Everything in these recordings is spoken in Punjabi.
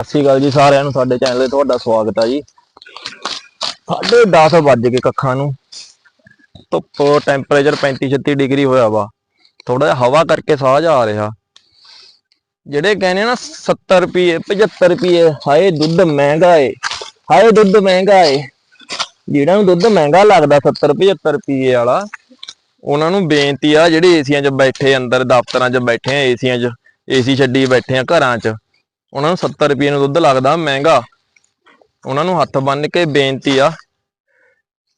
ਸਤਿ ਸ਼੍ਰੀ ਅਕਾਲ ਜੀ ਸਾਰਿਆਂ ਨੂੰ, ਸਾਡੇ ਚੈਨਲ ਤੇ ਤੁਹਾਡਾ ਸਵਾਗਤ ਆ ਜੀ। ਸਾਢੇ 10 ਵੱਜ ਕੇ ਕੱਖਾਂ ਨੂੰ। ਧੁੱਪ ਟੈਂਪਰੇਚਰ 35 36 ਡਿਗਰੀ ਹੋਇਆ ਵਾ। ਥੋੜਾ ਜਿਹਾ ਹਵਾ ਕਰਕੇ ਸਾਹ ਜਾ ਰਿਹਾ। ਜਿਹੜੇ ਕਹਿੰਦੇ ਨਾ 70 ਰੁਪਏ 75 ਰੁਪਏ, ਹਾਏ ਦੁੱਧ ਮਹਿੰਗਾ ਏ, ਹਾਏ ਦੁੱਧ ਮਹਿੰਗਾ ਏ। ਜਿਹੜਾ ਨੂੰ ਦੁੱਧ ਮਹਿੰਗਾ ਲੱਗਦਾ 70 75 ਰੁਪਏ ਵਾਲਾ, ਉਹਨਾਂ ਨੂੰ ਬੇਨਤੀ ਆ, ਜਿਹੜੇ ਏਸੀਆਂ 'ਚ ਬੈਠੇ ਅੰਦਰ, ਦਫ਼ਤਰਾਂ 'ਚ ਬੈਠੇ ਆ, ਏਸੀਆਂ 'ਚ, ਏਸੀ ਛੱਡੀ ਬੈਠੇ ਆ ਘਰਾਂ 'ਚ ਉਹਨਾਂ ਨੂੰ 70 ਰੁਪਏ ਨੂੰ ਦੁੱਧ ਲੱਗਦਾ, ਮਹਿੰਗਾ। ਉਹਨਾਂ ਨੂੰ ਹੱਥ ਬੰਨ ਕੇ ਬੇਨਤੀ ਆ,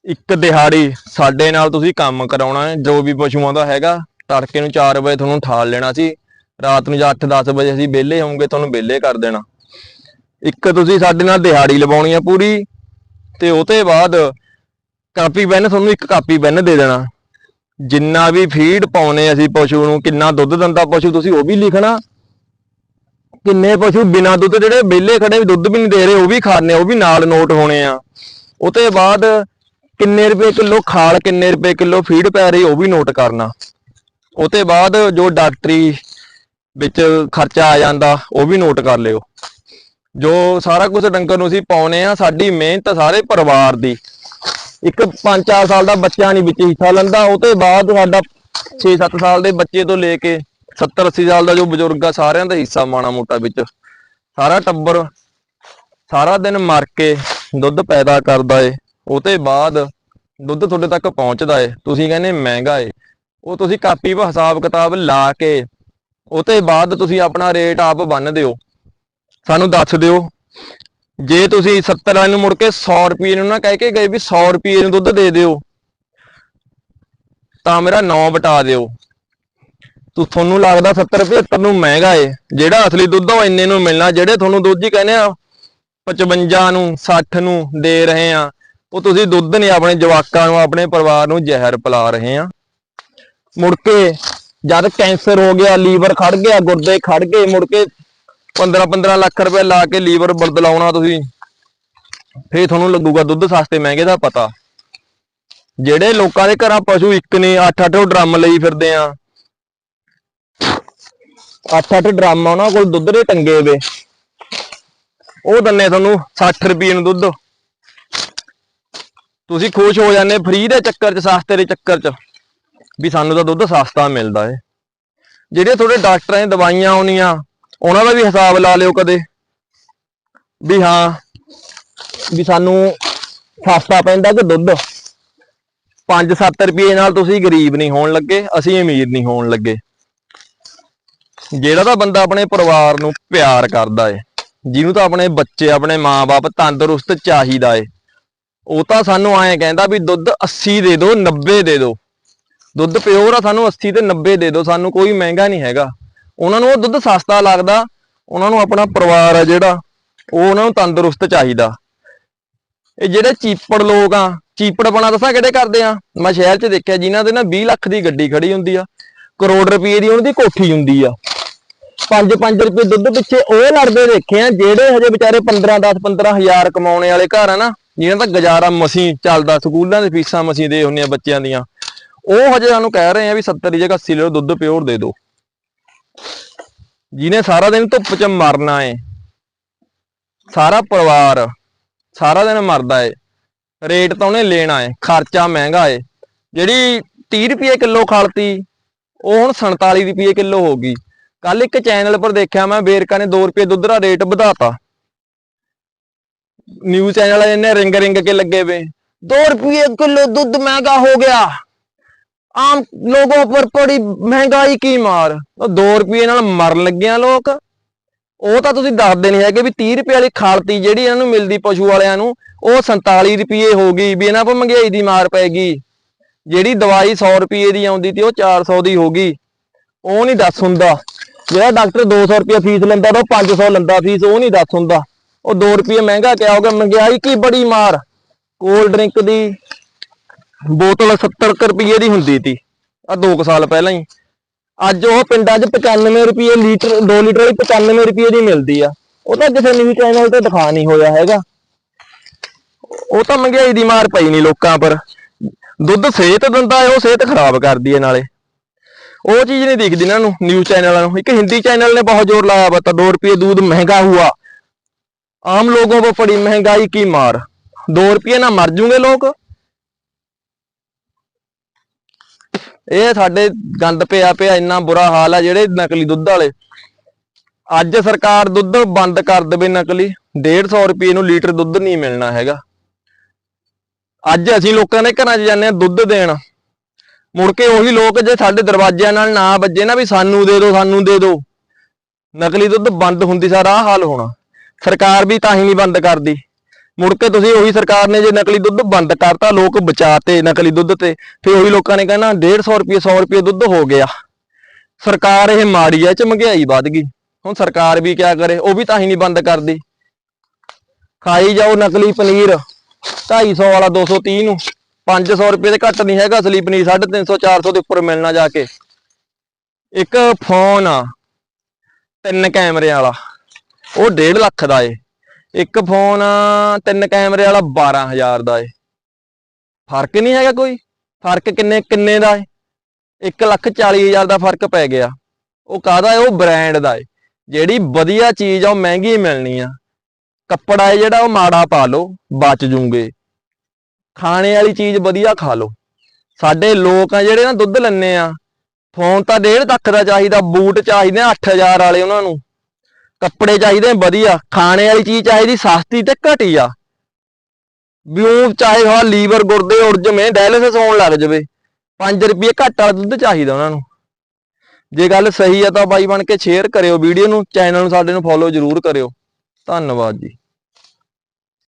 ਇੱਕ ਦਿਹਾੜੀ ਸਾਡੇ ਨਾਲ ਤੁਸੀਂ ਕੰਮ ਕਰਾਉਣਾ ਹੈ, ਜੋ ਵੀ ਪਸ਼ੂਆਂ ਦਾ ਹੈਗਾ, ਤੜਕੇ ਨੂੰ 4 ਵਜੇ ਤੁਹਾਨੂੰ ਠਾਲ ਲੈਣਾ ਸੀ, ਰਾਤ ਨੂੰ ਜਾਂ 8-10 ਵਜੇ ਅਸੀਂ ਵਿਹਲੇ ਹੋਵਾਂਗੇ, ਤੁਹਾਨੂੰ ਵਿਹਲੇ ਕਰ ਦੇਣਾ। ਇੱਕ ਤੁਸੀਂ ਸਾਡੇ ਨਾਲ ਦਿਹਾੜੀ ਲਵਾਉਣੀ ਆ ਪੂਰੀ, ਤੇ ਉਹ ਤੋਂ ਬਾਅਦ ਕਾਪੀ ਪੈਨ ਤੁਹਾਨੂੰ ਇੱਕ ਕਾਪੀ ਪੈਨ ਦੇ ਦੇਣਾ। ਜਿੰਨਾ ਵੀ ਫੀਡ ਪਾਉਨੇ ਅਸੀਂ ਪਸ਼ੂ ਨੂੰ, ਕਿੰਨਾ ਦੁੱਧ ਦਿੰਦਾ ਪਸ਼ੂ, ਤੁਸੀਂ ਉਹ ਵੀ ਲਿਖਣਾ। ਕਿੰਨੇ ਪਸ਼ੂ ਬਿਨਾਂ ਦੁੱਧ ਜਿਹੜੇ ਵਿਹਲੇ ਖੜੇ ਵੀ ਦੁੱਧ ਵੀ ਨਹੀਂ ਦੇ ਰਹੇ, ਉਹ ਵੀ ਖਾਣੇ ਉਹ ਵੀ ਨਾਲ ਨੋਟ ਹੋਣੇ ਆ। ਉਹ ਤੋਂ ਬਾਅਦ ਕਿੰਨੇ ਰੁਪਏ ਕਿਲੋ ਖਾਲ, ਕਿੰਨੇ ਰੁਪਏ ਕਿਲੋ ਫੀਡ ਪੈ ਰਹੀ, ਉਹ ਵੀ ਨੋਟ ਕਰਨਾ। ਉਹ ਬਾਅਦ ਜੋ ਡਾਕਟਰੀ ਵਿੱਚ ਖਰਚਾ ਆ ਜਾਂਦਾ, ਉਹ ਵੀ ਨੋਟ ਕਰ ਲਿਓ। ਜੋ ਸਾਰਾ ਕੁਝ ਡੰਗਰ ਨੂੰ ਅਸੀਂ ਪਾਉਨੇ ਆ, ਸਾਡੀ ਮਿਹਨਤ ਸਾਰੇ ਪਰਿਵਾਰ ਦੀ। ਇੱਕ 5-4 ਸਾਲ ਦਾ ਬੱਚਾ ਨਹੀਂ ਵਿੱਚ ਹਿੱਸਾ ਲੈਂਦਾ ਉਹ ਤੋਂ ਬਾਅਦ ਸਾਡਾ 6-7 ਸਾਲ ਦੇ ਬੱਚੇ ਤੋਂ ਲੈ ਕੇ 70-80 ਸਾਲ ਦਾ ਜੋ ਬਜ਼ੁਰਗ ਆ, ਸਾਰਿਆਂ ਦਾ ਹਿੱਸਾ ਮਾਣਾ ਮੋਟਾ ਵਿੱਚ। ਸਾਰਾ ਟੱਬਰ, ਸਾਰਾ ਦਿਨ ਮਰ ਕੇ ਦੁੱਧ ਪੈਦਾ ਕਰਦਾ ਏ ਉਹ ਬਾਅਦ ਦੁੱਧ ਤੁਹਾਡੇ ਤੱਕ ਪਹੁੰਚਦਾ ਏ। ਤੁਸੀਂ ਕਹਿੰਦੇ ਮਹਿੰਗਾ ਏ। ਉਹ ਤੁਸੀਂ ਕਾਪੀ 'ਤੇ ਹਿਸਾਬ ਕਿਤਾਬ ਲਾ ਕੇ ਉਹ ਤੋਂ ਬਾਅਦ ਤੁਸੀਂ ਆਪਣਾ ਰੇਟ ਆਪ ਬੰਨ ਦਿਓ। ਸਾਨੂੰ ਦੱਸ ਦਿਓ, ਜੇ ਤੁਸੀਂ 70 ਵਾਲੇ ਨੂੰ ਮੁੜ ਕੇ 100 ਰੁਪਏ ਨੂੰ ਨਾ ਕਹਿ ਕੇ ਗਏ ਵੀ 100 ਰੁਪਏ ਨੂੰ ਦੁੱਧ ਦੇ ਦਿਓ, ਤਾਂ ਮੇਰਾ 9 ਵਟਾ ਦਿਓ। ਤੂੰ ਤੁਹਾਨੂੰ ਲੱਗਦਾ 70 75 ਨੂੰ ਮਹਿੰਗਾ ਏ, ਜਿਹੜਾ ਅਸਲੀ ਦੁੱਧ ਆ ਉਹ ਇੰਨੇ ਨੂੰ ਮਿਲਣਾ, ਜਿਹੜੇ ਤੁਹਾਨੂੰ ਦੁੱਧ ਹੀ ਕਹਿੰਦੇ ਆ 55 ਨੂੰ 60 ਨੂੰ ਦੇ ਰਹੇ ਆ, ਉਹ ਤੁਸੀਂ ਦੁੱਧ ਨਹੀਂ, ਆਪਣੇ ਜਵਾਕਾਂ ਨੂੰ, ਆਪਣੇ ਪਰਿਵਾਰ ਨੂੰ ਜ਼ਹਿਰ ਪਿਲਾ ਰਹੇ ਆ। ਮੁੜ ਕੇ ਜਦ ਕੈਂਸਰ ਹੋ ਗਿਆ, ਲੀਵਰ ਖੜ ਗਿਆ, ਗੁਰਦੇ ਖੜ ਗਏ, ਮੁੜ ਕੇ 15 15 ਲੱਖ ਰੁਪਏ ਲਾ ਕੇ ਲੀਵਰ ਬਦਲਾਉਣਾ ਤੁਸੀਂ, ਫੇਰ ਤੁਹਾਨੂੰ ਲੱਗੂਗਾ ਦੁੱਧ ਸਸਤੇ ਮਹਿੰਗੇ ਦਾ ਪਤਾ। ਜਿਹੜੇ ਲੋਕਾਂ ਦੇ ਘਰਾਂ ਪਸ਼ੂ ਇੱਕ ਨੇ 8-8 ਡਰਮ ਲਈ ਫਿਰਦੇ ਆ 8-8 ਡਰਮ ਉਹਨਾਂ ਕੋਲ, ਦੁੱਧ ਦੇ ਟੰਗੇ ਵੇ ਉਹ ਦੰਨੇ ਤੁਹਾਨੂੰ 60 ਰੁਪਏ ਨੂੰ ਦੁੱਧ। ਤੁਸੀਂ ਖੁਸ਼ ਹੋ ਜਾਂਦੇ ਫ੍ਰੀ ਦੇ ਚੱਕਰ 'ਚ, ਸਸਤੇ ਦੇ ਚੱਕਰ 'ਚ, ਵੀ ਸਾਨੂੰ ਤਾਂ ਦੁੱਧ ਸਸਤਾ ਮਿਲਦਾ ਏ। ਜਿਹੜੇ ਤੁਹਾਡੇ ਡਾਕਟਰਾਂ ਨੇ ਦਵਾਈਆਂ ਆਉਣੀਆਂ, ਉਹਨਾਂ ਦਾ ਵੀ ਹਿਸਾਬ ਲਾ ਲਿਓ ਕਦੇ। ਵੀ ਹਾਂ, ਵੀ ਸਾਨੂੰ ਸਸਤਾ ਪੈਂਦਾ ਕਿ ਦੁੱਧ। 5-7 ਰੁਪਏ ਨਾਲ ਤੁਸੀਂ ਗਰੀਬ ਨਹੀਂ ਹੋਣ ਲੱਗੇ, ਅਸੀਂ ਅਮੀਰ ਨਹੀਂ ਹੋਣ ਲੱਗੇ। ਜਿਹੜਾ ਤਾਂ ਬੰਦਾ ਆਪਣੇ ਪਰਿਵਾਰ ਨੂੰ ਪਿਆਰ ਕਰਦਾ ਏ, ਜਿਹਨੂੰ ਤਾਂ ਆਪਣੇ ਬੱਚੇ, ਆਪਣੇ ਮਾਪੇ ਤੰਦਰੁਸਤ ਚਾਹੀਦਾ ਏ, ਉਹ ਤਾਂ ਸਾਨੂੰ ਐਂ ਕਹਿੰਦਾ ਵੀ ਦੁੱਧ 80 ਦੇ ਦਿਓ 90 ਦੇ ਦਿਓ। ਦੁੱਧ ਪਿਓਰ ਆ ਸਾਨੂੰ 80 ਤੇ 90 ਦੇ ਦਿਓ, ਸਾਨੂੰ ਕੋਈ ਮਹਿੰਗਾ ਨਹੀਂ ਹੈਗਾ। ਉਹਨਾਂ ਨੂੰ ਉਹ ਦੁੱਧ ਸਸਤਾ ਲੱਗਦਾ, ਉਹਨਾਂ ਨੂੰ ਆਪਣਾ ਪਰਿਵਾਰ ਆ ਜਿਹੜਾ, ਉਹ ਉਹਨਾਂ ਨੂੰ ਤੰਦਰੁਸਤ ਚਾਹੀਦਾ। ਇਹ ਜਿਹੜੇ ਚੀਪੜ ਲੋਕ ਆ ਚੀਪੜ ਬਣਾ ਦੱਸਾਂ ਕਿਹੜੇ ਕਰਦੇ ਆ? ਮੈਂ ਸ਼ਹਿਰ 'ਚ ਦੇਖਿਆ, ਜਿਨ੍ਹਾਂ ਦੇ ਨਾ 20 ਲੱਖ ਦੀ ਗੱਡੀ ਖੜੀ ਹੁੰਦੀ ਆ, ਕਰੋੜ ਰੁਪਏ ਦੀ ਉਹਨਾਂ ਦੀ ਕੋਠੀ ਹੁੰਦੀ ਆ। 5-5 ਰੁਪਏ ਦੁੱਧ ਪਿੱਛੇ ਉਹ ਲੜਦੇ ਦੇਖੇ ਆ ਜਿਹੜੇ ਹਜੇ ਵਿਚਾਰੇ 15 10 15 ਹਜ਼ਾਰ ਕਮਾਉਣੇ ਵਾਲੇ ਘਰ ਆ ਨਾ, ਜਿਹਨਾਂ ਦਾ ਗੁਜ਼ਾਰਾ ਮਸੀਂ ਚੱਲਦਾ, ਸਕੂਲਾਂ ਦੇ ਫੀਸਾਂ ਮਸੀਂ ਦੇ ਹੁੰਦੀਆਂ ਬੱਚਿਆਂ ਦੀਆਂ, ਉਹ ਹਜੇ ਸਾਨੂੰ ਕਹਿ ਰਹੇ ਆ ਵੀ 70 ਦੀ ਜਗ੍ਹਾ 80 ਲਿਓ ਦੁੱਧ ਪਿਓਰ ਦੇ ਦਿਓ ਜਿਹਨੇ ਸਾਰਾ ਦਿਨ ਧੁੱਪ 'ਚ ਮਰਨਾ ਏ, ਸਾਰਾ ਪਰਿਵਾਰ, ਸਾਰਾ ਦਿਨ ਮਰਦਾ ਏ, ਰੇਟ ਤਾਂ ਉਹਨੇ ਲੈਣਾ ਏ, ਖਰਚਾ ਮਹਿੰਗਾ ਏ, ਜਿਹੜੀ 30 ਰੁਪਏ ਕਿਲੋ ਖਲਤੀ, ਉਹ ਹੁਣ 47 ਰੁਪਏ ਕਿਲੋ ਹੋ ਗਈ। ਕੱਲ ਇੱਕ ਚੈਨਲ ਪਰ ਦੇਖਿਆ ਮੈਂ, ਵੇਰਕਾ ਨੇ 2 ਰੁਪਏ ਦੁੱਧ ਦਾ ਰੇਟ ਵਧਾਤਾ। ਨਿਊਜ਼ ਚੈਨਲ ਵਾਲੇ ਨੇ ਰਿੰਗ ਰਿੰਗ ਕੇ ਲੱਗੇ ਵੇ। 2 ਰੁਪਏ ਕਿਲੋ ਦੁੱਧ ਮਹਿੰਗਾ ਹੋ ਗਿਆ। ਆਮ ਲੋਗੋਂ ਪਰ ਪੜੀ ਮਹਿੰਗਾਈ ਕੀ ਮਾਰ। ਉਹ 2 ਰੁਪਏ ਨਾਲ ਮਰਨ ਲੱਗਿਆ ਲੋਕ। ਉਹ ਤਾਂ ਤੁਸੀਂ ਦੱਸਦੇ ਨਹੀਂ ਹੈਗੇ ਵੀ 30 ਰੁਪਏ ਵਾਲੀ ਖਾਲਤੀ ਜਿਹੜੀ ਇਹਨਾਂ ਨੂੰ ਮਿਲਦੀ ਪਸ਼ੂ ਵਾਲਿਆਂ ਨੂੰ, ਉਹ 47 ਰੁਪਏ ਹੋ ਗਈ ਵੀ ਇਹਨਾਂ ਪਰ ਮਹਿੰਗਾਈ ਦੀ ਮਾਰ ਪੈ ਗਈ। ਜਿਹੜੀ ਦਵਾਈ 100 ਰੁਪਏ ਦੀ ਆਉਂਦੀ ਤੇ, ਉਹ 400 ਦੀ ਹੋ ਗਈ। ਉਹ ਨਹੀਂ ਦੱਸ ਹੁੰਦਾ। ਜਿਹੜਾ ਡਾਕਟਰ 200 ਰੁਪਏ ਫੀਸ ਲੈਂਦਾ ਤਾਂ ਉਹ 500 ਲੈਂਦਾ ਫੀਸ ਉਹ ਨਹੀਂ ਦੱਸ ਹੁੰਦਾ। ਉਹ 2 ਰੁਪਏ ਮਹਿੰਗਾ ਕਿਆ ਹੋ ਗਿਆ ਮਹਿੰਗਾਈ ਕੀ ਬੜੀ ਮਾਰ। ਕੋਲਡ ਡਰਿੰਕ ਦੀ ਬੋਤਲ 70 ਕੁ ਰੁਪਏ ਦੀ ਹੁੰਦੀ ਤੀ ਆ 2 ਸਾਲ ਪਹਿਲਾਂ ਹੀ। ਅੱਜ ਉਹ ਪਿੰਡਾਂ 'ਚ 95 ਰੁਪਏ ਲੀਟਰ 2 ਲੀਟਰ ਵਾਲੀ 95 ਰੁਪਏ ਦੀ ਮਿਲਦੀ ਆ। ਉਹ ਤਾਂ ਕਿਸੇ ਨਿਊਜ਼ ਚੈਨਲ ਤੇ ਦਿਖਾ ਨਹੀਂ ਹੋਇਆ ਹੈਗਾ। ਉਹ ਤਾਂ ਮਹਿੰਗਾਈ ਦੀ ਮਾਰ ਪਈ ਨਹੀਂ ਲੋਕਾਂ ਪਰ। ਦੁੱਧ ਸਿਹਤ ਦਿੰਦਾ ਹੈ, ਉਹ ਸਿਹਤ ਖਰਾਬ ਕਰਦੀ ਹੈ ਨਾਲੇ। ਉਹ ਚੀਜ਼ ਨਹੀਂ ਦਿਖਦੀ ਇਹਨਾਂ ਨੂੰ ਨਿਊਜ਼ ਚੈਨਲਾਂ ਨੂੰ ਇੱਕ ਹਿੰਦੀ ਚੈਨਲ ਨੇ ਬਹੁਤ ਜ਼ੋਰ ਲਾਇਆ ਵਾ ਤਾਂ 2 ਰੁਪਏ दूध महंगा हुआ ਆਮ ਲੋਗੋਂ ਕੋ ਪੜੀ ਮਹਿੰਗਾਈ ਕੀ ਮਾਰ 2 ਰੁਪਏ ਨਾਲ ਮਰ ਜੂਗੇ ਲੋਕ ਇਹ ਸਾਡੇ ਗੰਦ ਪਿਆ ਪਿਆ ਇੰਨਾ ਬੁਰਾ ਹਾਲ ਆ ਜਿਹੜੇ ਨਕਲੀ ਦੁੱਧ ਵਾਲੇ ਅੱਜ ਸਰਕਾਰ ਦੁੱਧ ਬੰਦ ਕਰ ਦੇਵੇ ਨਕਲੀ 150 ਰੁਪਏ ਨੂੰ ਲੀਟਰ ਦੁੱਧ ਨਹੀਂ ਮਿਲਣਾ ਹੈਗਾ ਅੱਜ ਅਸੀਂ ਲੋਕਾਂ ਦੇ ਘਰਾਂ 'ਚ ਜਾਂਦੇ ਆ ਦੁੱਧ ਦੇਣ ਮੁੜ ਕੇ ਉਹੀ ਲੋਕ ਜੇ ਸਾਡੇ ਦਰਵਾਜ਼ਿਆਂ ਨਾਲ ਨਾ ਵੱਜੇ ਨਾ ਵੀ ਸਾਨੂੰ ਦੇ ਦਿਓ ਸਾਨੂੰ ਦੇ ਦਿਓ ਨਕਲੀ ਦੁੱਧ ਬੰਦ ਹੁੰਦੀ ਸਾਰਾ ਆਹ ਹਾਲ ਹੋਣਾ। ਸਰਕਾਰ ਵੀ ਤਾਂ ਹੀ ਨਹੀਂ ਬੰਦ ਕਰਦੀ। ਮੁੜ ਕੇ ਤੁਸੀਂ ਉਹੀ ਸਰਕਾਰ ਨੇ ਜੇ ਨਕਲੀ ਦੁੱਧ ਬੰਦ ਕਰਤਾ, ਲੋਕ ਬਚਾਤੇ ਨਕਲੀ ਦੁੱਧ ਤੇ। ਫਿਰ ਉਹੀ ਲੋਕਾਂ ਨੇ ਕਹਿਣਾ 150 ਰੁਪਏ 100 ਰੁਪਏ ਦੁੱਧ ਹੋ ਗਿਆ। ਸਰਕਾਰ ਇਹ ਮਾੜੀ ਐ ਚ ਮਹਿੰਗਾਈ ਵੱਧ ਗਈ। ਹੁਣ ਸਰਕਾਰ ਵੀ ਕਿਆ ਕਰੇ, ਉਹ ਵੀ ਤਾਂ ਹੀ ਨਹੀਂ ਬੰਦ ਕਰਦੀ। ਖਾਈ ਜਾਓ ਨਕਲੀ ਪਨੀਰ 250 ਵਾਲਾ 230 ਨੂੰ। 500 ਰੁਪਏ ਦੇ ਘੱਟ ਨਹੀਂ ਹੈਗਾ, ਅਸਲੀ ਪਨੀਰ 350 400 ਦੇ ਉੱਪਰ ਮਿਲਣਾ ਜਾ ਕੇ। ਇੱਕ ਫੋਨ ਆ, ਤਿੰਨ ਕੈਮਰੇ ਵਾਲਾ। ਉਹ 1.5 ਲੱਖ ਦਾ ਏ। ਇੱਕ ਫੋਨ ਤਿੰਨ ਕੈਮਰੇ ਵਾਲਾ 12000 ਦਾ ਏ। ਫ਼ਰਕ ਨਹੀਂ ਹੈਗਾ ਕੋਈ? ਫ਼ਰਕ ਕਿੰਨੇ ਕਿੰਨੇ ਦਾ ਏ? 1 ਲੱਖ 40000 ਦਾ ਫ਼ਰਕ ਪੈ ਗਿਆ। ਉਹ ਕਾਹਦਾ ਏ? ਉਹ ਬ੍ਰਾਂਡ ਦਾ ਏ। ਜਿਹੜੀ ਵਧੀਆ ਚੀਜ਼ ਆ, ਉਹ ਮਹਿੰਗੀ ਮਿਲਣੀ ਆ। ਕੱਪੜਾ ਏ ਜਿਹੜਾ, ਉਹ ਮਾੜਾ ਪਾ ਲਓ, ਬਚ ਜੂਗੇ। ਖਾਣੇ ਵਾਲੀ ਚੀਜ਼ ਵਧੀਆ ਖਾ ਲਓ। ਸਾਡੇ ਲੋਕ ਆ ਜਿਹੜੇ ਨਾ ਦੁੱਧ ਲੈਣੇ ਆ ਫੋਨ ਤਾਂ ਡੇਢ ਤੱਕ ਦਾ ਚਾਹੀਦਾ, ਬੂਟ ਚਾਹੀਦੇ ਆ 8000 ਵਾਲੇ ਉਹਨਾਂ ਨੂੰ। ਕੱਪੜੇ ਚਾਹੀਦੇ ਵਧੀਆ। ਖਾਣੇ ਵਾਲੀ ਚੀਜ਼ ਚਾਹੀਦੀ, ਸਸਤੀ ਤੇ ਘਟੀਆ ਵੀ ਉਹ ਚਾਹੇ ਹਾਂ ਲੀਵਰ, ਗੁਰਦੇ ਉੜ ਜਵੇਂ ਡਾਇਲਿਸਿਸ ਹੋਣ ਲੱਗ ਜਵੇ 5 ਰੁਪਏ ਘੱਟ ਵਾਲਾ ਦੁੱਧ ਚਾਹੀਦਾ ਉਹਨਾਂ ਨੂੰ। ਜੇ ਗੱਲ ਸਹੀ ਆ ਤਾਂ ਬਾਈ ਬਣ ਕੇ ਸ਼ੇਅਰ ਕਰਿਓ ਵੀਡੀਓ ਨੂੰ ਚੈਨਲ ਨੂੰ ਸਾਡੇ ਨੂੰ ਫੋਲੋ ਜ਼ਰੂਰ ਕਰਿਓ। ਧੰਨਵਾਦ ਜੀ।